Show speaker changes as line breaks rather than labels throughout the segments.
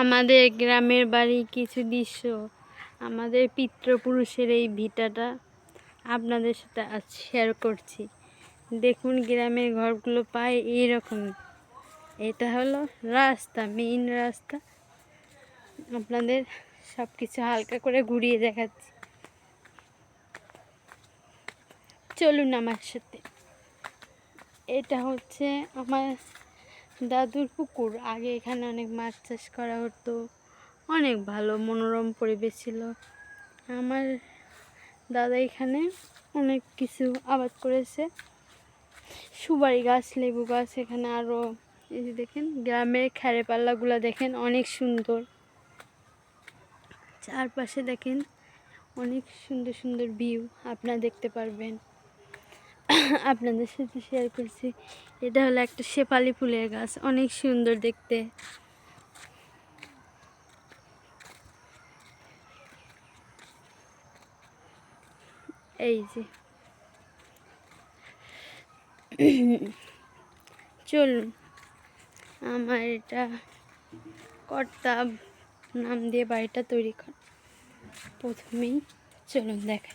আমাদের গ্রামের বাড়ি কিছু দৃশ্য, আমাদের পিতৃপুরুষের এই ভিটাটা আপনাদের সাথে আজ শেয়ার করছি। দেখুন গ্রামের ঘরগুলো পায় এইরকম। এটা হলো রাস্তা মেইন রাস্তা। আপনাদের সব কিছু হালকা করে ঘুরিয়ে দেখাচ্ছি। চলুন আমার সাথে। এটা হচ্ছে আমার দাদুর পুকুর, আগে এখানে অনেক মাছ চাষ করা হতো। অনেক ভালো, মনোরম পরিবেশ ছিল। আমার দাদা এখানে অনেক কিছু আবাদ করেছে। সুপারি গাছ, লেবু গাছ এখানে আরও এই যে দেখেন, গ্রামের খ্যারে পাল্লাগুলো দেখেন অনেক সুন্দর। চারপাশে দেখেন অনেক সুন্দর সুন্দর ভিউ আপনারা দেখতে পারবেন। আপনাদের সাথে শেয়ার করছি। এটা হলো একটা শেফালি ফুলের গাছ, অনেক সুন্দর দেখতে। এই যে। চলুন, আমার এটা কর্তা নাম দিয়ে বাড়িটা তৈরি কর প্রথমেই চলুন দেখা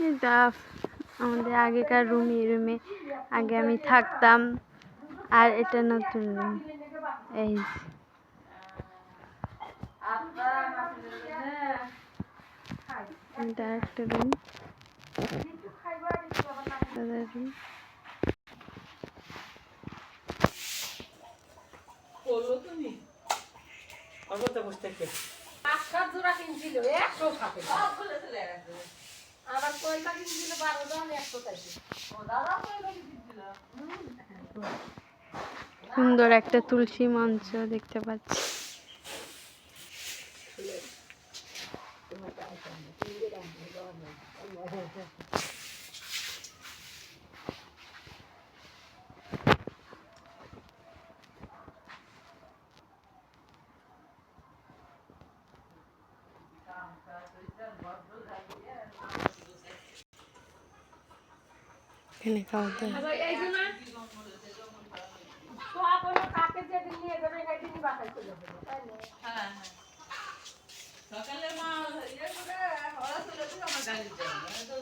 এটা আমাদের আগেকার রুম এই রুমে। আগে আমি থাকতাম। আর এটা নতুন রুম। এই। এটা একটা রুম।
জোড়া কিনছিল একশো সাথে আবার কয়টা কিনছিল বারো জন একশো চাইছে
সুন্দর একটা তুলসী মঞ্চ দেখতে পাচ্ছি। এখানে খাওয়া দাওয়া।
হ্যাঁ, হ্যাঁ।
সকালে মা ইয়ে করে হড়া তুলেছিল আমার গাড়িতে। তো